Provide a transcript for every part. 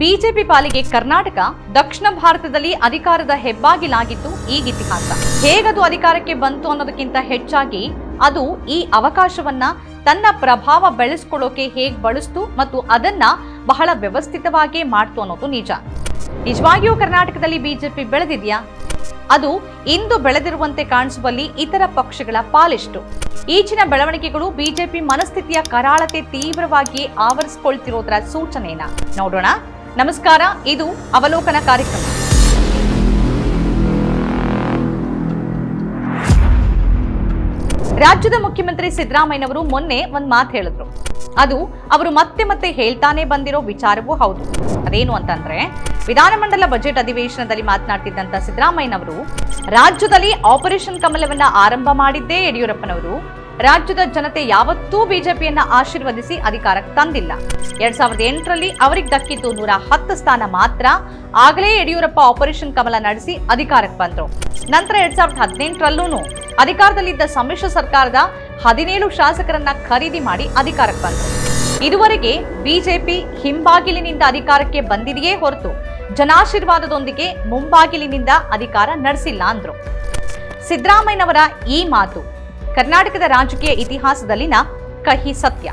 BJP ಪಾಲಿಗೆ ಕರ್ನಾಟಕ ದಕ್ಷಿಣ ಭಾರತದಲ್ಲಿ ಅಧಿಕಾರದ ಹೆಬ್ಬಾಗಿಲಾಗಿತ್ತು ಈಗ ಇತಿಹಾಸ. ಹೇಗದು ಅಧಿಕಾರಕ್ಕೆ ಬಂತು ಅನ್ನೋದಕ್ಕಿಂತ ಹೆಚ್ಚಾಗಿ ಅದು ಈ ಅವಕಾಶವನ್ನ ತನ್ನ ಪ್ರಭಾವ ಬೆಳೆಸ್ಕೊಳ್ಳೋಕೆ ಹೇಗ್ ಬಳಸ್ತು ಮತ್ತು ಅದನ್ನ ಬಹಳ ವ್ಯವಸ್ಥಿತವಾಗಿ ಮಾಡ್ತು ಅನ್ನೋದು ನಿಜ. ನಿಜವಾಗಿಯೂ ಕರ್ನಾಟಕದಲ್ಲಿ ಬಿಜೆಪಿ ಬೆಳೆದಿದ್ಯಾ? ಅದು ಇಂದು ಬೆಳೆದಿರುವಂತೆ ಕಾಣಿಸುವಲ್ಲಿ ಇತರ ಪಕ್ಷಗಳ ಪಾಲಿಷ್ಟು. ಈಚಿನ ಬೆಳವಣಿಗೆಗಳು ಬಿಜೆಪಿ ಮನಸ್ಥಿತಿಯ ಕರಾಳತೆ ತೀವ್ರವಾಗಿ ಆವರಿಸಿಕೊಳ್ತಿರೋದರ ಸೂಚನೆನ? ನೋಡೋಣ. ನಮಸ್ಕಾರ, ಇದು ಅವಲೋಕನ ಕಾರ್ಯಕ್ರಮ. ರಾಜ್ಯದ ಮುಖ್ಯಮಂತ್ರಿ ಸಿದ್ದರಾಮಯ್ಯನವರು ಮೊನ್ನೆ ಒಂದ್ ಮಾತು ಹೇಳಿದ್ರು. ಅದು ಅವರು ಮತ್ತೆ ಮತ್ತೆ ಹೇಳ್ತಾನೆ ಬಂದಿರೋ ವಿಚಾರವೂ ಹೌದು. ಅದೇನು ಅಂತಂದ್ರೆ, ವಿಧಾನಮಂಡಲ ಬಜೆಟ್ ಅಧಿವೇಶನದಲ್ಲಿ ಮಾತನಾಡ್ತಿದ್ದಂತ ಸಿದ್ದರಾಮಯ್ಯನವರು, ರಾಜ್ಯದಲ್ಲಿ ಆಪರೇಷನ್ ಕಮಲವನ್ನ ಆರಂಭ ಮಾಡಿದ್ದೇ ಯಡಿಯೂರಪ್ಪನವರು ರಾಜ್ಯದ ಜನತೆ ಯಾವತ್ತೂ ಬಿಜೆಪಿಯನ್ನ ಆಶೀರ್ವದಿಸಿ ಅಧಿಕಾರಕ್ಕೆ ತಂದಿಲ್ಲ. ಎರಡ್ ಸಾವಿರದ ಎಂಟರಲ್ಲಿ ಅವರಿಗೆ ದಕ್ಕಿದ್ದು ನೂರ ಹತ್ತು ಸ್ಥಾನ ಮಾತ್ರ. ಆಗಲೇ ಯಡಿಯೂರಪ್ಪ ಆಪರೇಷನ್ ಕಮಲ ನಡೆಸಿ ಅಧಿಕಾರಕ್ಕೆ ಬಂದರು. ನಂತರ ಎರಡ್ ಸಾವಿರದ ಹದಿನೆಂಟರಲ್ಲೂ ಅಧಿಕಾರದಲ್ಲಿದ್ದ ಸಮ್ಮಿಶ್ರ ಸರ್ಕಾರದ ಹದಿನೇಳು ಶಾಸಕರನ್ನ ಖರೀದಿ ಮಾಡಿ ಅಧಿಕಾರಕ್ಕೆ ಬಂದರು. ಇದುವರೆಗೆ ಬಿಜೆಪಿ ಹಿಂಬಾಗಿಲಿನಿಂದ ಅಧಿಕಾರಕ್ಕೆ ಬಂದಿದೆಯೇ ಹೊರತು ಜನಾಶೀರ್ವಾದದೊಂದಿಗೆ ಮುಂಬಾಗಿಲಿನಿಂದ ಅಧಿಕಾರ ನಡೆಸಿಲ್ಲ ಅಂದ್ರು. ಸಿದ್ದರಾಮಯ್ಯನವರ ಈ ಮಾತು ಕರ್ನಾಟಕದ ರಾಜಕೀಯ ಇತಿಹಾಸದಲ್ಲಿನ ಕಹಿ ಸತ್ಯ.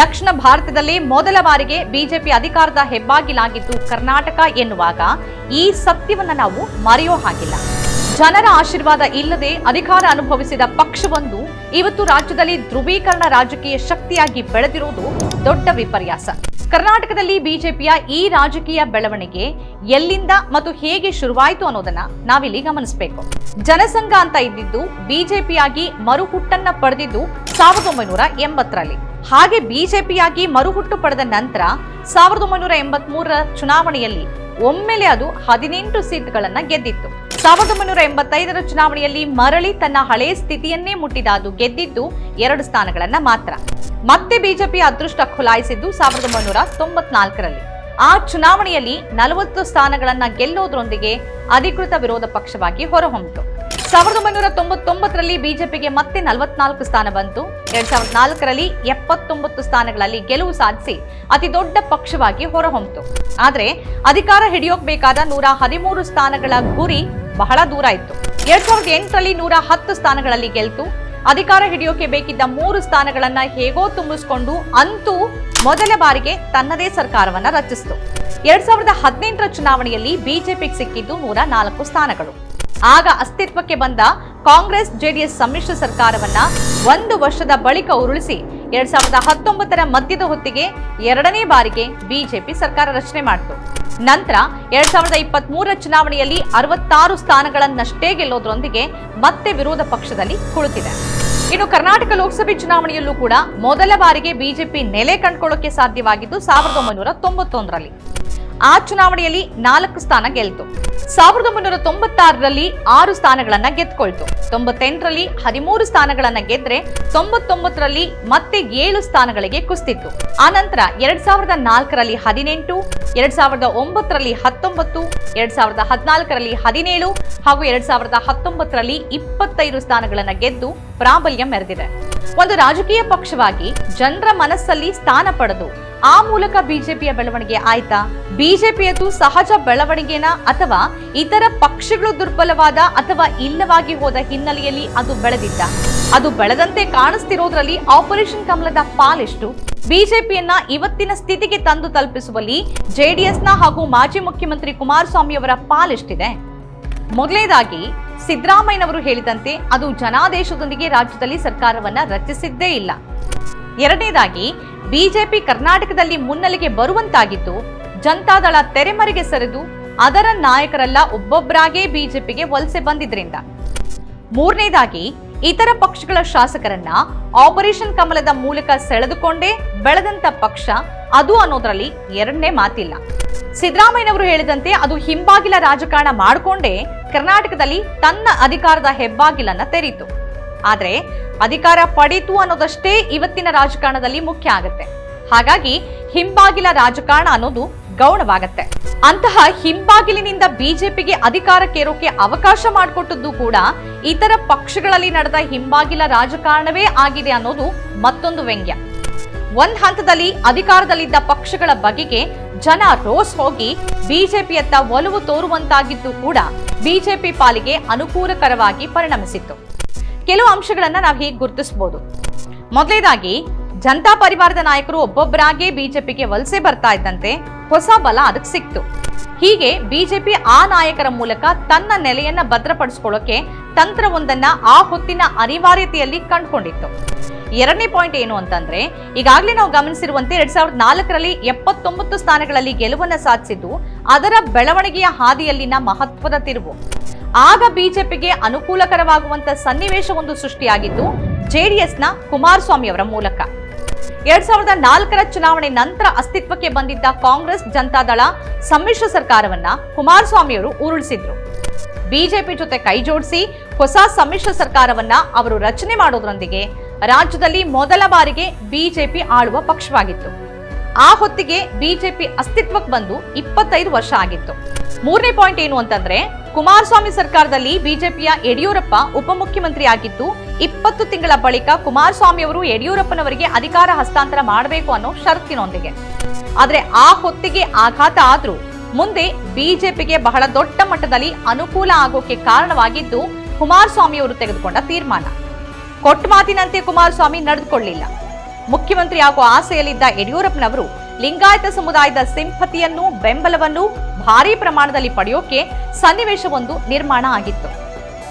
ದಕ್ಷಿಣ ಭಾರತದಲ್ಲಿ ಮೊದಲ ಬಾರಿಗೆ ಬಿಜೆಪಿ ಅಧಿಕಾರದ ಹೆಬ್ಬಾಗಿಲಾಗಿದ್ದು ಕರ್ನಾಟಕ ಎನ್ನುವಾಗ ಈ ಸತ್ಯವನ್ನು ನಾವು ಮರೆಯೋ ಹಾಗಿಲ್ಲ. ಜನರ ಆಶೀರ್ವಾದ ಇಲ್ಲದೆ ಅಧಿಕಾರ ಅನುಭವಿಸಿದ ಪಕ್ಷವೊಂದು ಇವತ್ತು ರಾಜ್ಯದಲ್ಲಿ ಧ್ರುವೀಕರಣ ರಾಜಕೀಯ ಶಕ್ತಿಯಾಗಿ ಬೆಳೆದಿರುವುದು ದೊಡ್ಡ ವಿಪರ್ಯಾಸ. ಕರ್ನಾಟಕದಲ್ಲಿ ಬಿಜೆಪಿಯ ಈ ರಾಜಕೀಯ ಬೆಳವಣಿಗೆ ಎಲ್ಲಿಂದ ಮತ್ತು ಹೇಗೆ ಶುರುವಾಯಿತು ಅನ್ನೋದನ್ನ ನಾವಿಲ್ಲಿ ಗಮನಿಸಬೇಕು. ಜನಸಂಘ ಅಂತ ಇದ್ದಿದ್ದು ಬಿಜೆಪಿಯಾಗಿ ಮರುಹುಟ್ಟನ್ನ ಪಡೆದಿದ್ದು ಸಾವಿರದ ಒಂಬೈನೂರ ಎಂಬತ್ತರಲ್ಲಿ. ಹಾಗೆ ಬಿಜೆಪಿಯಾಗಿ ಮರುಹುಟ್ಟು ಪಡೆದ ನಂತರ ಸಾವಿರದ ಒಂಬೈನೂರ ಎಂಬತ್ಮೂರರ ಚುನಾವಣೆಯಲ್ಲಿ ಒಮ್ಮೆಲೆ ಅದು ಹದಿನೆಂಟು ಸೀಟ್ಗಳನ್ನ ಗೆದ್ದಿತ್ತು. ಸಾವಿರದ ಒಂಬೈನೂರ ಎಂಬತ್ತೈದರ ಚುನಾವಣೆಯಲ್ಲಿ ಮರಳಿ ತನ್ನ ಹಳೆಯ ಸ್ಥಿತಿಯನ್ನೇ ಮುಟ್ಟಿದ ಅದು ಗೆದ್ದಿದ್ದು ಎರಡು ಸ್ಥಾನಗಳನ್ನ ಮಾತ್ರ. ಮತ್ತೆ ಬಿಜೆಪಿ ಅದೃಷ್ಟ ಖುಲಾಯಿಸಿದ್ದು ಸಾವಿರದ ಒಂಬೈನೂರ ತೊಂಬತ್ನಾಲ್ಕರಲ್ಲಿ. ಆ ಚುನಾವಣೆಯಲ್ಲಿ ನಲವತ್ತು ಸ್ಥಾನಗಳನ್ನ ಗೆಲ್ಲೋದ್ರೊಂದಿಗೆ ಅಧಿಕೃತ ವಿರೋಧ ಪಕ್ಷವಾಗಿ ಹೊರಹೊಮ್ಮಿತು. ಸಾವಿರದ ಒಂಬೈನೂರ ತೊಂಬತ್ತೊಂಬತ್ತರಲ್ಲಿ ಬಿಜೆಪಿಗೆ ಮತ್ತೆ ನಲವತ್ನಾಲ್ಕು ಸ್ಥಾನ ಬಂತು. ಎರಡ್ ಸಾವಿರದ ನಾಲ್ಕರಲ್ಲಿ ಎಪ್ಪತ್ತೊಂಬತ್ತು ಸ್ಥಾನಗಳಲ್ಲಿ ಗೆಲುವು ಸಾಧಿಸಿ ಅತಿ ದೊಡ್ಡ ಪಕ್ಷವಾಗಿ ಹೊರಹೊಮ್ಮಿತು. ಆದರೆ ಅಧಿಕಾರ ಹಿಡಿಯೋಕ್ ಬೇಕಾದ ನೂರ ಹದಿಮೂರು ಸ್ಥಾನಗಳ ಗುರಿ ಬಹಳ ದೂರ ಇತ್ತು. ಎರಡ್ ಸಾವಿರದ ಎಂಟರಲ್ಲಿ ನೂರ ಹತ್ತು ಸ್ಥಾನಗಳಲ್ಲಿ ಗೆಲ್ತು. ಅಧಿಕಾರ ಹಿಡಿಯೋಕೆ ಬೇಕಿದ್ದ ಮೂರು ಸ್ಥಾನಗಳನ್ನ ಹೇಗೋ ತುಂಬಿಸ್ಕೊಂಡು ಅಂತೂ ಮೊದಲ ಬಾರಿಗೆ ತನ್ನದೇ ಸರ್ಕಾರವನ್ನ ರಚಿಸಿತು. ಎರಡ್ ಸಾವಿರದ ಹದಿನೆಂಟರ ಚುನಾವಣೆಯಲ್ಲಿ ಬಿಜೆಪಿಗೆ ಸಿಕ್ಕಿದ್ದು ನೂರ ನಾಲ್ಕು ಸ್ಥಾನಗಳು. ಆಗ ಅಸ್ತಿತ್ವಕ್ಕೆ ಬಂದ ಕಾಂಗ್ರೆಸ್, ಜೆಡಿಎಸ್ ಸಮ್ಮಿಶ್ರ ಸರ್ಕಾರವನ್ನ ಒಂದು ವರ್ಷದ ಬಳಿಕ ಉರುಳಿಸಿ ಎರಡ್ ಸಾವಿರದ ಹತ್ತೊಂಬತ್ತರ ಮಧ್ಯದ ಹೊತ್ತಿಗೆ ಎರಡನೇ ಬಾರಿಗೆ ಬಿಜೆಪಿ ಸರ್ಕಾರ ರಚನೆ ಮಾಡಿತು. ನಂತರ ಎರಡ್ ಸಾವಿರದ ಇಪ್ಪತ್ತ್ ಮೂರರ ಚುನಾವಣೆಯಲ್ಲಿ ಅರವತ್ತಾರು ಸ್ಥಾನಗಳನ್ನಷ್ಟೇ ಗೆಲ್ಲೋದ್ರೊಂದಿಗೆ ಮತ್ತೆ ವಿರೋಧ ಪಕ್ಷದಲ್ಲಿ ಕುಳಿತಿದೆ. ಇನ್ನು ಕರ್ನಾಟಕ ಲೋಕಸಭೆ ಚುನಾವಣೆಯಲ್ಲೂ ಕೂಡ ಮೊದಲ ಬಾರಿಗೆ ಬಿಜೆಪಿ ನೆಲೆ ಕಂಡುಕೊಳ್ಳೋಕೆ ಸಾಧ್ಯವಾಗಿದ್ದು ಸಾವಿರದ ಒಂಬೈನೂರ ತೊಂಬತ್ತೊಂದರಲ್ಲಿ. ಆ ಚುನಾವಣೆಯಲ್ಲಿ ನಾಲ್ಕು ಸ್ಥಾನ ಗೆಲ್ತು. ಸಾವಿರದ ಒಂಬೈನೂರ ತೊಂಬತ್ತಾರರಲ್ಲಿ ಆರು ಸ್ಥಾನಗಳನ್ನ ಗೆದ್ಕೊಳ್ತು. ತೊಂಬತ್ತೆಂಟರಲ್ಲಿ ಹದಿಮೂರು ಸ್ಥಾನಗಳನ್ನ ಗೆದ್ರೆ ತೊಂಬತ್ತೊಂಬತ್ತರಲ್ಲಿ ಮತ್ತೆ ಏಳು ಸ್ಥಾನಗಳಿಗೆ ಕುಸ್ತಿತ್ತು. ಆನಂತರ ಎರಡ್ ಸಾವಿರದ ನಾಲ್ಕರಲ್ಲಿ ಹದಿನೆಂಟು, ಎರಡ್ ಸಾವಿರದ ಒಂಬತ್ತರಲ್ಲಿ ಹತ್ತೊಂಬತ್ತು, ಎರಡ್ ಸಾವಿರದ ಹದಿನಾಲ್ಕರಲ್ಲಿ ಹದಿನೇಳು ಹಾಗೂ ಎರಡ್ ಸಾವಿರದ ಹತ್ತೊಂಬತ್ತರಲ್ಲಿ ಇಪ್ಪತ್ತೈದು ಸ್ಥಾನಗಳನ್ನ ಗೆದ್ದು ಪ್ರಾಬಲ್ಯ ಮೆರೆದಿದೆ. ಒಂದು ರಾಜಕೀಯ ಪಕ್ಷವಾಗಿ ಜನರ ಮನಸ್ಸಲ್ಲಿ ಸ್ಥಾನ ಪಡೆದು ಆ ಮೂಲಕ ಬಿಜೆಪಿಯ ಬೆಳವಣಿಗೆ ಆಯ್ತಾ? ಬಿಜೆಪಿಯದು ಸಹಜ ಬೆಳವಣಿಗೆನ ಅಥವಾ ಇತರ ಪಕ್ಷಗಳು ದುರ್ಬಲವಾದ ಅಥವಾ ಇಲ್ಲವಾಗಿ ಹೋದ ಹಿನ್ನೆಲೆಯಲ್ಲಿ ಅದು ಬೆಳೆದಿದ್ದ? ಅದು ಬೆಳೆದಂತೆ ಕಾಣಿಸ್ತಿರೋದ್ರಲ್ಲಿ ಆಪರೇಷನ್ ಕಮಲದ ಪಾಲೆಷ್ಟು? ಬಿಜೆಪಿಯನ್ನ ಇವತ್ತಿನ ಸ್ಥಿತಿಗೆ ತಂದು ತಲುಪಿಸುವಲ್ಲಿ ಜೆಡಿಎಸ್ನ ಹಾಗೂ ಮಾಜಿ ಮುಖ್ಯಮಂತ್ರಿ ಕುಮಾರಸ್ವಾಮಿ ಅವರ ಪಾಲೆಷ್ಟಿದೆ. ಮೊದಲನೇದಾಗಿ ಸಿದ್ದರಾಮಯ್ಯನವರು ಹೇಳಿದಂತೆ ಅದು ಜನಾದೇಶದೊಂದಿಗೆ ರಾಜ್ಯದಲ್ಲಿ ಸರ್ಕಾರವನ್ನ ರಚಿಸಿದ್ದೇ ಇಲ್ಲ. ಎರಡನೇದಾಗಿ, ಬಿಜೆಪಿ ಕರ್ನಾಟಕದಲ್ಲಿ ಮುನ್ನೆಲೆಗೆ ಬರುವಂತಾಗಿದ್ದು, ಜನತಾದಳ ತೆರೆಮರೆಗೆ ಸರಿದು, ಅದರ ನಾಯಕರೆಲ್ಲ ಒಬ್ಬೊಬ್ಬರಾಗೇ ಬಿಜೆಪಿಗೆ ವಲಸೆ ಬಂದಿದ್ರಿಂದ. ಮೂರನೇದಾಗಿ ಇತರ ಪಕ್ಷಗಳ ಶಾಸಕರನ್ನ ಆಪರೇಷನ್ ಕಮಲದ ಮೂಲಕ ಸೆಳೆದುಕೊಂಡೇ ಬೆಳೆದಂತ ಪಕ್ಷ, ಅದು ಅನ್ನೋದ್ರಲ್ಲಿ ಎರಡನೇ ಮಾತಿಲ್ಲ. ಸಿದ್ದರಾಮಯ್ಯನವರು ಹೇಳಿದಂತೆ ಅದು ಹಿಂಬಾಗಿಲ ರಾಜಕಾರಣ ಮಾಡಿಕೊಂಡೇ ಕರ್ನಾಟಕದಲ್ಲಿ ತನ್ನ ಅಧಿಕಾರದ ಹೆಬ್ಬಾಗಿಲನ್ನ ತೆರೀತು. ಆದ್ರೆ ಅಧಿಕಾರ ಪಡೀತು ಅನ್ನೋದಷ್ಟೇ ಇವತ್ತಿನ ರಾಜಕಾರಣದಲ್ಲಿ ಮುಖ್ಯ ಆಗತ್ತೆ. ಹಾಗಾಗಿ ಹಿಂಬಾಗಿಲ ರಾಜಕಾರಣ ಅನ್ನೋದು ಗೌಣವಾಗತ್ತೆ. ಅಂತಹ ಹಿಂಬಾಗಿಲಿನಿಂದ ಬಿಜೆಪಿಗೆ ಅಧಿಕಾರಕ್ಕೇರೋಕೆ ಅವಕಾಶ ಮಾಡಿಕೊಟ್ಟದ್ದು ಕೂಡ ಇತರ ಪಕ್ಷಗಳಲ್ಲಿ ನಡೆದ ಹಿಂಬಾಗಿಲ ರಾಜಕಾರಣವೇ ಆಗಿದೆ ಅನ್ನೋದು ಮತ್ತೊಂದು ವ್ಯಂಗ್ಯ. ಒಂದ್ ಹಂತದಲ್ಲಿ ಅಧಿಕಾರದಲ್ಲಿದ್ದ ಪಕ್ಷಗಳ ಬಗೆಗೆ ಜನ ರೋಸ್ ಹೋಗಿ ಬಿಜೆಪಿಯತ್ತ ಒಲವು ತೋರುವಂತಾಗಿದ್ದು ಕೂಡ ಬಿಜೆಪಿ ಪಾಲಿಗೆ ಅನುಕೂಲಕರವಾಗಿ ಪರಿಣಮಿಸಿತ್ತು. ಕೆಲವು ಅಂಶಗಳನ್ನ ನಾವು ಹೀಗೆ ಗುರುತಿಸಬಹುದು ಮೊದಲೇದಾಗಿ, ಜನತಾ ಪರಿವಾರದ ನಾಯಕರು ಒಬ್ಬೊಬ್ಬರಾಗೇ ಬಿಜೆಪಿಗೆ ವಲಸೆ ಬರ್ತಾ ಇದ್ದಂತೆ ಹೊಸ ಬಲ ಅದಕ್ಕೆ ಸಿಕ್ತು. ಹೀಗೆ ಬಿಜೆಪಿ ಆ ನಾಯಕರ ಮೂಲಕ ತನ್ನ ನೆಲೆಯನ್ನ ಭದ್ರಪಡಿಸ್ಕೊಳ್ಳೋಕೆ ತಂತ್ರವೊಂದನ್ನ ಆ ಹೊತ್ತಿನ ಅನಿವಾರ್ಯತೆಯಲ್ಲಿ ಕಂಡುಕೊಂಡಿತ್ತು. ಎರಡನೇ ಪಾಯಿಂಟ್ ಏನು ಅಂತಂದ್ರೆ, ಈಗಾಗಲೇ ನಾವು ಗಮನಿಸಿರುವಂತೆ ಎರಡ್ ಸಾವಿರದ ನಾಲ್ಕರಲ್ಲಿ ಎಪ್ಪತ್ತೊಂಬತ್ತು ಸ್ಥಾನಗಳಲ್ಲಿ ಗೆಲುವನ್ನ ಸಾಧಿಸಿದ್ದು ಅದರ ಬೆಳವಣಿಗೆಯ ಹಾದಿಯಲ್ಲಿನ ಮಹತ್ವದ ತಿರುವು. ಆಗ ಬಿಜೆಪಿಗೆ ಅನುಕೂಲಕರವಾಗುವಂತ ಸನ್ನಿವೇಶವೊಂದು ಸೃಷ್ಟಿಯಾಗಿದ್ದು ಜೆಡಿಎಸ್ನ ಕುಮಾರಸ್ವಾಮಿ ಅವರ ಮೂಲಕ. ಎರಡ್ ಸಾವಿರದ ನಾಲ್ಕರ ಚುನಾವಣೆ ನಂತರ ಅಸ್ತಿತ್ವಕ್ಕೆ ಬಂದಿದ್ದ ಕಾಂಗ್ರೆಸ್ ಜನತಾದಳ ಸಮ್ಮಿಶ್ರ ಸರ್ಕಾರವನ್ನ ಕುಮಾರಸ್ವಾಮಿಯವರು ಉರುಳಿಸಿದ್ರು. ಬಿಜೆಪಿ ಜೊತೆ ಕೈಜೋಡಿಸಿ ಹೊಸ ಸಮ್ಮಿಶ್ರ ಸರ್ಕಾರವನ್ನ ಅವರು ರಚನೆ ಮಾಡೋದ್ರೊಂದಿಗೆ ರಾಜ್ಯದಲ್ಲಿ ಮೊದಲ ಬಾರಿಗೆ ಬಿಜೆಪಿ ಆಳುವ ಪಕ್ಷವಾಗಿತ್ತು. ಆ ಹೊತ್ತಿಗೆ ಬಿಜೆಪಿ ಅಸ್ತಿತ್ವಕ್ಕೆ ಬಂದು ಇಪ್ಪತ್ತೈದು ವರ್ಷ ಆಗಿತ್ತು. ಮೂರನೇ ಪಾಯಿಂಟ್ ಏನು ಅಂತಂದ್ರೆ, ಕುಮಾರಸ್ವಾಮಿ ಸರ್ಕಾರದಲ್ಲಿ ಬಿಜೆಪಿಯ ಯಡಿಯೂರಪ್ಪ ಉಪಮುಖ್ಯಮಂತ್ರಿ ಆಗಿದ್ದು, ಇಪ್ಪತ್ತು ತಿಂಗಳ ಬಳಿಕ ಕುಮಾರಸ್ವಾಮಿ ಅವರು ಯಡಿಯೂರಪ್ಪನವರಿಗೆ ಅಧಿಕಾರ ಹಸ್ತಾಂತರ ಮಾಡಬೇಕು ಅನ್ನೋ ಷರತ್ತಿನೊಂದಿಗೆ. ಆದ್ರೆ ಆ ಹೊತ್ತಿಗೆ ಆಘಾತ ಆದ್ರೂ, ಮುಂದೆ ಬಿಜೆಪಿಗೆ ಬಹಳ ದೊಡ್ಡ ಮಟ್ಟದಲ್ಲಿ ಅನುಕೂಲ ಆಗೋಕೆ ಕಾರಣವಾಗಿದ್ದು ಕುಮಾರಸ್ವಾಮಿ ಅವರು ತೆಗೆದುಕೊಂಡ ತೀರ್ಮಾನ. ಕೊಟ್ಟ ಮಾತಿನಂತೆ ಕುಮಾರಸ್ವಾಮಿ ನಡೆದುಕೊಳ್ಳಿಲ್ಲ. ಮುಖ್ಯಮಂತ್ರಿ ಆಗುವ ಆಸೆಯಲ್ಲಿದ್ದ ಯಡಿಯೂರಪ್ಪನವರು ಲಿಂಗಾಯತ ಸಮುದಾಯದ ಸಿಂಪತಿಯನ್ನು, ಬೆಂಬಲವನ್ನು ಭಾರೀ ಪ್ರಮಾಣದಲ್ಲಿ ಪಡೆಯೋಕೆ ಸನ್ನಿವೇಶವೊಂದು ನಿರ್ಮಾಣ ಆಗಿತ್ತು.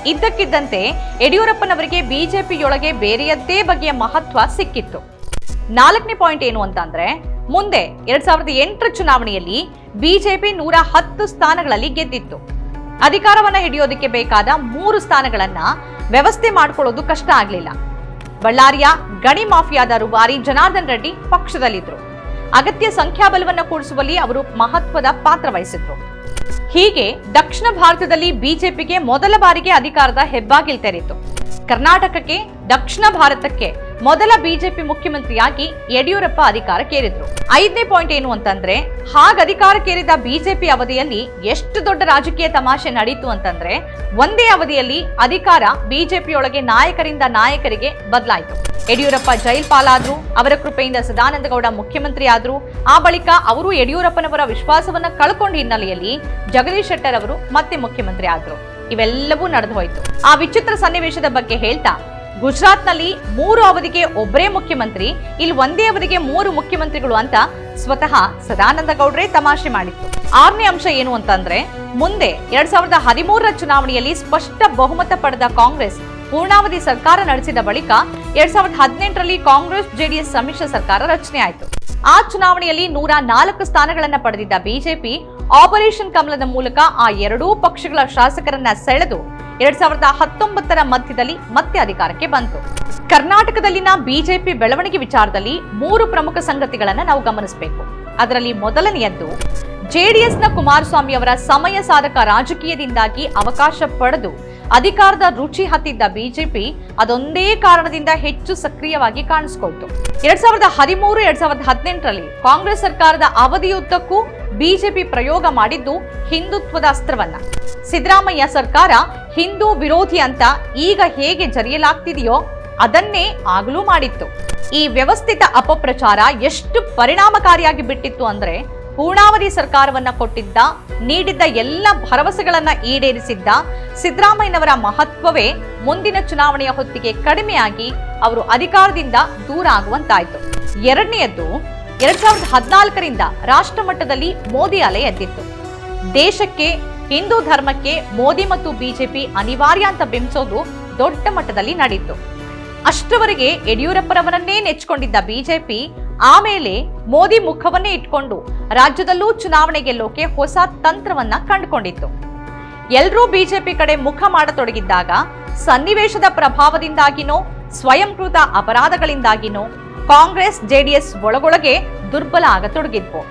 ಇದ್ದಕ್ಕಿದ್ದಂತೆ ಯಡಿಯೂರಪ್ಪನವರಿಗೆ ಬಿಜೆಪಿಯೊಳಗೆ ಬೇರೆಯದ್ದೇ ಬಗೆಯ ಮಹತ್ವ ಸಿಕ್ಕಿತ್ತು. ನಾಲ್ಕನೇ ಪಾಯಿಂಟ್ ಏನು ಅಂತಂದ್ರೆ, ಮುಂದೆ ಎರಡ್ ಸಾವಿರದ ಎಂಟರ ಚುನಾವಣೆಯಲ್ಲಿ ಬಿಜೆಪಿ ನೂರ ಹತ್ತು ಸ್ಥಾನಗಳಲ್ಲಿ ಗೆದ್ದಿತ್ತು. ಅಧಿಕಾರವನ್ನ ಹಿಡಿಯೋದಕ್ಕೆ ಬೇಕಾದ ಮೂರು ಸ್ಥಾನಗಳನ್ನ ವ್ಯವಸ್ಥೆ ಮಾಡಿಕೊಳ್ಳೋದು ಕಷ್ಟ ಆಗ್ಲಿಲ್ಲ. ಬಳ್ಳಾರಿಯ ಗಣಿ ಮಾಫಿಯಾದ ರೂವಾರಿ ಜನಾರ್ದನ್ ರೆಡ್ಡಿ ಪಕ್ಷದಲ್ಲಿದ್ದರು ಅಗತ್ಯ ಸಂಖ್ಯಾಬಲವನ್ನು ಕೂಡಿಸುವಲ್ಲಿ ಅವರು ಮಹತ್ವದ ಪಾತ್ರ ವಹಿಸಿದ್ರು. ಹೀಗೆ ದಕ್ಷಿಣ ಭಾರತದಲ್ಲಿ ಬಿಜೆಪಿಗೆ ಮೊದಲ ಬಾರಿಗೆ ಅಧಿಕಾರದ ಹೆಬ್ಬಾಗಿಲ್ ತೆರೆಯಿತು. ಕರ್ನಾಟಕಕ್ಕೆ, ದಕ್ಷಿಣ ಭಾರತಕ್ಕೆ ಮೊದಲ ಬಿಜೆಪಿ ಮುಖ್ಯಮಂತ್ರಿಯಾಗಿ ಯಡಿಯೂರಪ್ಪ ಅಧಿಕಾರಕ್ಕೇರಿದ್ರು. ಐದನೇ ಪಾಯಿಂಟ್ ಏನು ಅಂತಂದ್ರೆ, ಹಾಗ ಅಧಿಕಾರಕ್ಕೇರಿದ ಬಿಜೆಪಿ ಅವಧಿಯಲ್ಲಿ ಎಷ್ಟು ದೊಡ್ಡ ರಾಜಕೀಯ ತಮಾಷೆ ನಡೀತು ಅಂತಂದ್ರೆ, ಒಂದೇ ಅವಧಿಯಲ್ಲಿ ಅಧಿಕಾರ ಬಿಜೆಪಿಯೊಳಗೆ ನಾಯಕರಿಂದ ನಾಯಕರಿಗೆ ಬದಲಾಯಿತು. ಯಡಿಯೂರಪ್ಪ ಜೈಲ್ ಪಾಲಾದ್ರು, ಅವರ ಕೃಪೆಯಿಂದ ಸದಾನಂದಗೌಡ ಮುಖ್ಯಮಂತ್ರಿ ಆದ್ರು ಆ ಬಳಿಕ ಅವರು ಯಡಿಯೂರಪ್ಪನವರ ವಿಶ್ವಾಸವನ್ನ ಕಳ್ಕೊಂಡ ಹಿನ್ನೆಲೆಯಲ್ಲಿ ಜಗದೀಶ್ ಶೆಟ್ಟರ್ ಅವರು ಮತ್ತೆ ಮುಖ್ಯಮಂತ್ರಿ ಆದ್ರು. ಇವೆಲ್ಲವೂ ನಡೆದು ಹೋಯಿತು. ಆ ವಿಚಿತ್ರ ಸನ್ನಿವೇಶದ ಬಗ್ಗೆ ಹೇಳ್ತಾ, ಗುಜರಾತ್ನಲ್ಲಿ ಮೂರು ಅವಧಿಗೆ ಒಬ್ಬರೇ ಮುಖ್ಯಮಂತ್ರಿ, ಇಲ್ಲಿ ಒಂದೇ ಅವಧಿಗೆ ಮೂರು ಮುಖ್ಯಮಂತ್ರಿಗಳು ಅಂತ ಸ್ವತಃ ಸದಾನಂದ ಗೌಡ್ರೆ ತಮಾಷೆ ಮಾಡಿತ್ತು. ಆರನೇ ಅಂಶ ಏನು ಅಂತಂದ್ರೆ, ಮುಂದೆ ಎರಡ್ ಸಾವಿರದ ಹದಿಮೂರರ ಚುನಾವಣೆಯಲ್ಲಿ ಸ್ಪಷ್ಟ ಬಹುಮತ ಪಡೆದ ಕಾಂಗ್ರೆಸ್ ಪೂರ್ಣಾವಧಿ ಸರ್ಕಾರ ನಡೆಸಿದ ಬಳಿಕ ಎರಡ್ ಸಾವಿರದ ಹದಿನೆಂಟರಲ್ಲಿ ಕಾಂಗ್ರೆಸ್ ಜೆಡಿಎಸ್ ಸಮ್ಮಿಶ್ರ ಸರ್ಕಾರ ರಚನೆ ಆಯಿತು. ಆ ಚುನಾವಣೆಯಲ್ಲಿ ನೂರ ನಾಲ್ಕು ಸ್ಥಾನಗಳನ್ನು ಪಡೆದಿದ್ದ ಬಿಜೆಪಿ ಆಪರೇಷನ್ ಕಮಲದ ಮೂಲಕ ಆ ಎರಡೂ ಪಕ್ಷಗಳ ಶಾಸಕರನ್ನ ಸೆಳೆದು ಎರಡ್ ಸಾವಿರದ ಹತ್ತೊಂಬತ್ತರ ಮಧ್ಯದಲ್ಲಿ ಮತ್ತೆ ಅಧಿಕಾರಕ್ಕೆ ಬಂತು. ಕರ್ನಾಟಕದಲ್ಲಿನ ಬಿಜೆಪಿ ಬೆಳವಣಿಗೆ ವಿಚಾರದಲ್ಲಿ ಮೂರು ಪ್ರಮುಖ ಸಂಗತಿಗಳನ್ನು ನಾವು ಗಮನಿಸಬೇಕು. ಅದರಲ್ಲಿ ಮೊದಲನೆಯದ್ದು, ಜೆಡಿಎಸ್ನ ಕುಮಾರಸ್ವಾಮಿ ಅವರ ಸಮಯ ಸಾಧಕ ರಾಜಕೀಯದಿಂದಾಗಿ ಅವಕಾಶ ಪಡೆದು ಅಧಿಕಾರದ ರುಚಿ ಹತ್ತಿದ್ದ ಬಿಜೆಪಿ ಅದೊಂದೇ ಕಾರಣದಿಂದ ಹೆಚ್ಚು ಸಕ್ರಿಯವಾಗಿ ಕಾಣಿಸಿಕೊಳ್ತು. ಎರಡ್ ಸಾವಿರದ ಹದಿಮೂರು, ಎರಡ್ ಸಾವಿರದ ಹದಿನೆಂಟರಲ್ಲಿ ಕಾಂಗ್ರೆಸ್ ಸರ್ಕಾರದ ಅವಧಿಯುದ್ದಕ್ಕೂ ಬಿಜೆಪಿ ಪ್ರಯೋಗ ಮಾಡಿದ್ದು ಹಿಂದುತ್ವದ ಅಸ್ತ್ರವನ್ನ. ಸಿದ್ದರಾಮಯ್ಯ ಸರ್ಕಾರ ಹಿಂದೂ ವಿರೋಧಿ ಅಂತ ಈಗ ಹೇಗೆ ಜರಿಯಲಾಗ್ತಿದೆಯೋ ಅದನ್ನೇ ಆಗಲೂ ಮಾಡಿತ್ತು. ಈ ವ್ಯವಸ್ಥಿತ ಅಪಪ್ರಚಾರ ಎಷ್ಟು ಪರಿಣಾಮಕಾರಿಯಾಗಿ ಬಿಟ್ಟಿತ್ತು ಅಂದ್ರೆ ಪೂರ್ಣಾವಧಿ ಸರ್ಕಾರವನ್ನ ಕೊಟ್ಟಿದ್ದ, ನೀಡಿದ್ದ ಎಲ್ಲ ಭರವಸೆಗಳನ್ನ ಈಡೇರಿಸಿದ್ದ ಸಿದ್ದರಾಮಯ್ಯನವರ ಮಹತ್ವವೇ ಮುಂದಿನ ಚುನಾವಣೆಯ ಹೊತ್ತಿಗೆ ಕಡಿಮೆಯಾಗಿ ಅವರು ಅಧಿಕಾರದಿಂದ ದೂರ ಆಗುವಂತಾಯಿತು. ಎರಡನೆಯದ್ದು ಎರಡ್ ಸಾವಿರದ ಹದಿನಾಲ್ಕರಿಂದ ರಾಷ್ಟ್ರ ಮಟ್ಟದಲ್ಲಿ ಮೋದಿ ಅಲೆ ಎದ್ದಿತ್ತು. ದೇಶಕ್ಕೆ, ಹಿಂದೂ ಧರ್ಮಕ್ಕೆ ಮೋದಿ ಮತ್ತು ಬಿಜೆಪಿ ಅನಿವಾರ್ಯ ಅಂತ ಬಿಂಬಿಸೋದು ದೊಡ್ಡ ಮಟ್ಟದಲ್ಲಿ ನಡೀತು. ಅಷ್ಟರವರೆಗೆ ಯಡಿಯೂರಪ್ಪರವರನ್ನೇ ನೆಚ್ಚಿಕೊಂಡಿದ್ದ ಬಿಜೆಪಿ ಆಮೇಲೆ ಮೋದಿ ಮುಖವನ್ನೇ ಇಟ್ಕೊಂಡು ರಾಜ್ಯದಲ್ಲೂ ಚುನಾವಣೆ ಗೆಲ್ಲೋಕೆ ಹೊಸ ತಂತ್ರವನ್ನ ಕಂಡುಕೊಂಡಿತ್ತು. ಎಲ್ರೂ ಬಿಜೆಪಿ ಕಡೆ ಮುಖ ಮಾಡತೊಡಗಿದ್ದಾಗ ಸನ್ನಿವೇಶದ ಪ್ರಭಾವದಿಂದಾಗಿನೋ, ಸ್ವಯಂಕೃತ ಅಪರಾಧಗಳಿಂದಾಗಿನೋ ಕಾಂಗ್ರೆಸ್ ಜೆಡಿಎಸ್ ಒಳಗೊಳಗೆ ದುರ್ಬಲ ಆಗತೊಡಗಿದ್ವು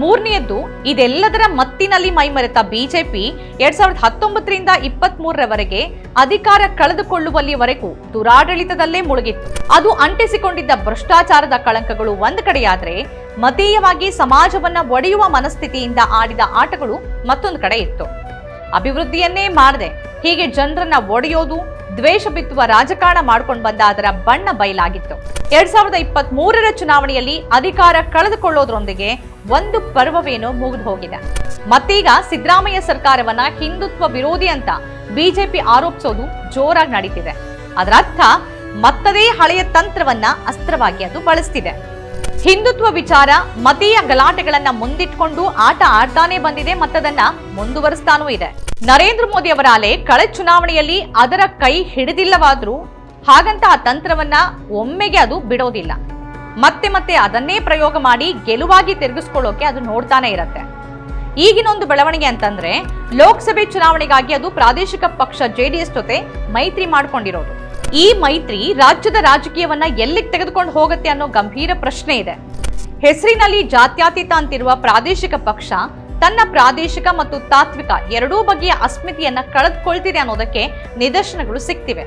ಮೂರನೆಯದ್ದು, ಇದೆಲ್ಲದರ ಮತ್ತಿನಲ್ಲಿ ಮೈಮರೆತ ಬಿಜೆಪಿ ಎರಡ್ ಸಾವಿರದ ಹತ್ತೊಂಬತ್ತರಿಂದ ಇಪ್ಪತ್ತ್ ಮೂರರವರೆಗೆ ಅಧಿಕಾರ ಕಳೆದುಕೊಳ್ಳುವಲ್ಲಿವರೆಗೂ ದುರಾಡಳಿತದಲ್ಲೇ ಮುಳುಗಿತ್ತು. ಅದು ಅಂಟಿಸಿಕೊಂಡಿದ್ದ ಭ್ರಷ್ಟಾಚಾರದ ಕಳಂಕಗಳು ಒಂದು ಕಡೆಯಾದರೆ ಮತೀಯವಾಗಿ ಸಮಾಜವನ್ನ ಒಡೆಯುವ ಮನಸ್ಥಿತಿಯಿಂದ ಆಡಿದ ಆಟಗಳು ಮತ್ತೊಂದು ಕಡೆ ಇತ್ತು. ಅಭಿವೃದ್ಧಿಯನ್ನೇ ಮಾಡದೆ ಹೀಗೆ ಜನರನ್ನ ಒಡೆಯೋದು, ದ್ವೇಷ ಬಿತ್ತುವ ರಾಜಕಾರಣ ಮಾಡ್ಕೊಂಡು ಬಂದ ಅದರ ಬಣ್ಣ ಬಯಲಾಗಿತ್ತು. ಎರಡ್ ಸಾವಿರದ ಇಪ್ಪತ್ತ್ ಮೂರರ ಚುನಾವಣೆಯಲ್ಲಿ ಅಧಿಕಾರ ಕಳೆದುಕೊಳ್ಳೋದ್ರೊಂದಿಗೆ ಒಂದು ಪರ್ವವೇನು ಮುಗಿದು ಹೋಗಿದೆ. ಮತ್ತೀಗ ಸಿದ್ದರಾಮಯ್ಯ ಸರ್ಕಾರವನ್ನ ಹಿಂದುತ್ವ ವಿರೋಧಿ ಅಂತ ಬಿಜೆಪಿ ಆರೋಪಿಸೋದು ಜೋರಾಗಿ ನಡೀತಿದೆ. ಅದರರ್ಥ ಮತ್ತದೇ ಹಳೆಯ ತಂತ್ರವನ್ನ ಅಸ್ತ್ರವಾಗಿ ಅದು ಬಳಸ್ತಿದೆ. ಹಿಂದುತ್ವ ವಿಚಾರ, ಮತೀಯ ಗಲಾಟೆಗಳನ್ನ ಮುಂದಿಟ್ಕೊಂಡು ಆಟ ಆಡ್ತಾನೆ ಬಂದಿದೆ ಮತ್ತದನ್ನ ಮುಂದುವರಿಸ್ತಾನೂ ಇದೆ. ನರೇಂದ್ರ ಮೋದಿ ಅವರ ಅಲೆ ಕಳೆದ ಚುನಾವಣೆಯಲ್ಲಿ ಅದರ ಕೈ ಹಿಡಿದಿಲ್ಲವಾದ್ರೂ ಹಾಗಂತ ಆ ತಂತ್ರವನ್ನ ಒಮ್ಮೆಗೆ ಅದು ಬಿಡೋದಿಲ್ಲ. ಮತ್ತೆ ಮತ್ತೆ ಅದನ್ನೇ ಪ್ರಯೋಗ ಮಾಡಿ ಗೆಲುವಾಗಿ ತಿರುಗಿಸ್ಕೊಳ್ಳೋಕೆ ಅದು ನೋಡ್ತಾನೆ ಇರತ್ತೆ. ಈಗಿನೊಂದು ಬೆಳವಣಿಗೆ ಅಂತಂದ್ರೆ, ಲೋಕಸಭೆ ಚುನಾವಣೆಗಾಗಿ ಅದು ಪ್ರಾದೇಶಿಕ ಪಕ್ಷ ಜೆಡಿಎಸ್ ಜೊತೆ ಮೈತ್ರಿ ಮಾಡ್ಕೊಂಡಿರೋದು. ಈ ಮೈತ್ರಿ ರಾಜ್ಯದ ರಾಜಕೀಯವನ್ನ ಎಲ್ಲಿಗೆ ತೆಗೆದುಕೊಂಡು ಹೋಗುತ್ತೆ ಅನ್ನೋ ಗಂಭೀರ ಪ್ರಶ್ನೆ ಇದೆ. ಹೆಸರಿನಲ್ಲಿ ಜಾತ್ಯಾತೀತ ಅಂತಿರುವ ಪ್ರಾದೇಶಿಕ ಪಕ್ಷ ತನ್ನ ಪ್ರಾದೇಶಿಕ ಮತ್ತು ತಾತ್ವಿಕ ಎರಡೂ ಬಗೆಯ ಅಸ್ಮಿತೆಯನ್ನ ಕಳೆದುಕೊಳ್ತಿದೆ ಅನ್ನೋದಕ್ಕೆ ನಿದರ್ಶನಗಳು ಸಿಕ್ತಿವೆ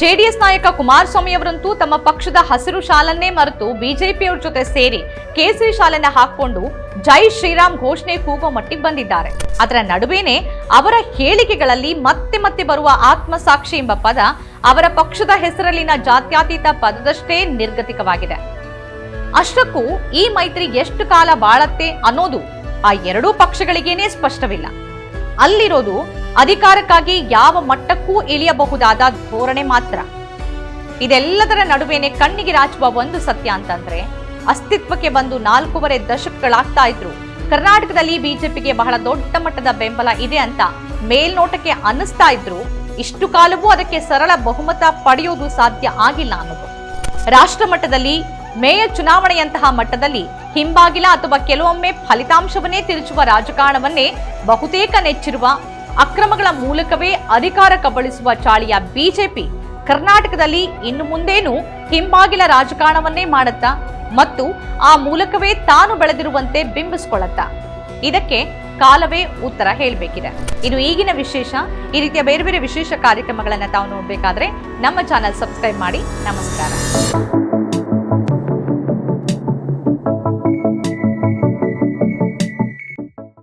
ಜೆಡಿಎಸ್ ನಾಯಕ ಕುಮಾರಸ್ವಾಮಿ ಅವರಂತೂ ತಮ್ಮ ಪಕ್ಷದ ಹಸಿರು ಶಾಲನ್ನೇ ಮರೆತು ಬಿಜೆಪಿಯವ್ರ ಜೊತೆ ಸೇರಿ ಕೇಸರಿ ಶಾಲೆನ ಹಾಕೊಂಡು ಜೈ ಶ್ರೀರಾಮ್ ಘೋಷಣೆ ಕೂಗೋ ಮಟ್ಟಿಗೆ ಬಂದಿದ್ದಾರೆ. ಅದರ ನಡುವೆನೆ ಅವರ ಹೇಳಿಕೆಗಳಲ್ಲಿ ಮತ್ತೆ ಮತ್ತೆ ಬರುವ ಆತ್ಮಸಾಕ್ಷಿ ಎಂಬ ಪದ ಅವರ ಪಕ್ಷದ ಹೆಸರಲ್ಲಿನ ಜಾತ್ಯಾತೀತ ಪದದಷ್ಟೇ ನಿರ್ಗತಿಕವಾಗಿದೆ. ಅಷ್ಟಕ್ಕೂ ಈ ಮೈತ್ರಿ ಎಷ್ಟು ಕಾಲ ಬಾಳತ್ತೆ ಅನ್ನೋದು ಆ ಎರಡೂ ಪಕ್ಷಗಳಿಗೇನೆ ಸ್ಪಷ್ಟವಿಲ್ಲ. ಅಲ್ಲಿರೋದು ಅಧಿಕಾರಕ್ಕಾಗಿ ಯಾವ ಮಟ್ಟಕ್ಕೂ ಇಳಿಯಬಹುದಾದ ಧೋರಣೆ ಮಾತ್ರ. ಇದೆಲ್ಲದರ ನಡುವೆನೆ ಕಣ್ಣಿಗೆ ರಾಚುವ ಒಂದು ಸತ್ಯ ಅಂತಂದ್ರೆ, ಅಸ್ತಿತ್ವಕ್ಕೆ ಬಂದು ನಾಲ್ಕೂವರೆ ದಶಕಗಳಾಗ್ತಾ ಇದ್ರು. ಕರ್ನಾಟಕದಲ್ಲಿ ಬಿಜೆಪಿಗೆ ಬಹಳ ದೊಡ್ಡ ಮಟ್ಟದ ಬೆಂಬಲ ಇದೆ ಅಂತ ಮೇಲ್ನೋಟಕ್ಕೆ ಅನ್ನಿಸ್ತಾ ಇದ್ರು. ಇಷ್ಟು ಕಾಲವೂ ಅದಕ್ಕೆ ಸರಳ ಬಹುಮತ ಪಡೆಯೋದು ಸಾಧ್ಯ ಆಗಿಲ್ಲ ಅನ್ನೋದು. ರಾಷ್ಟ್ರ ಮಟ್ಟದಲ್ಲಿ ಮೇಯರ್ ಚುನಾವಣೆಯಂತಹ ಮಟ್ಟದಲ್ಲಿ ಹಿಂಬಾಗಿಲ ಅಥವಾ ಕೆಲವೊಮ್ಮೆ ಫಲಿತಾಂಶವನ್ನೇ ತಿರುಚುವ ರಾಜಕಾರಣವನ್ನೇ ಬಹುತೇಕ ನೆಚ್ಚಿರುವ, ಅಕ್ರಮಗಳ ಮೂಲಕವೇ ಅಧಿಕಾರ ಕಬಳಿಸುವ ಚಾಳಿಯ ಬಿಜೆಪಿ ಕರ್ನಾಟಕದಲ್ಲಿ ಇನ್ನು ಮುಂದೇನು ಹಿಂಬಾಗಿಲ ರಾಜಕಾರಣವನ್ನೇ ಮಾಡುತ್ತಾ ಮತ್ತು ಆ ಮೂಲಕವೇ ತಾನು ಬೆಳೆದಿರುವಂತೆ ಬಿಂಬಿಸಿಕೊಳ್ಳುತ್ತಾ. ಇದಕ್ಕೆ ಕಾಲವೇ ಉತ್ತರ ಹೇಳಬೇಕಿದೆ. ಇದು ಈಗಿನ ವಿಶೇಷ, ಈ ರೀತಿಯ ಬೇರೆ ಬೇರೆ ವಿಶೇಷ ಕಾರ್ಯಕ್ರಮಗಳನ್ನು ತಾವು ನೋಡಬೇಕಾದ್ರೆ ನಮ್ಮ ಚಾನಲ್ ಸಬ್ಸ್ಕ್ರೈಬ್ ಮಾಡಿ. ನಮಸ್ಕಾರ.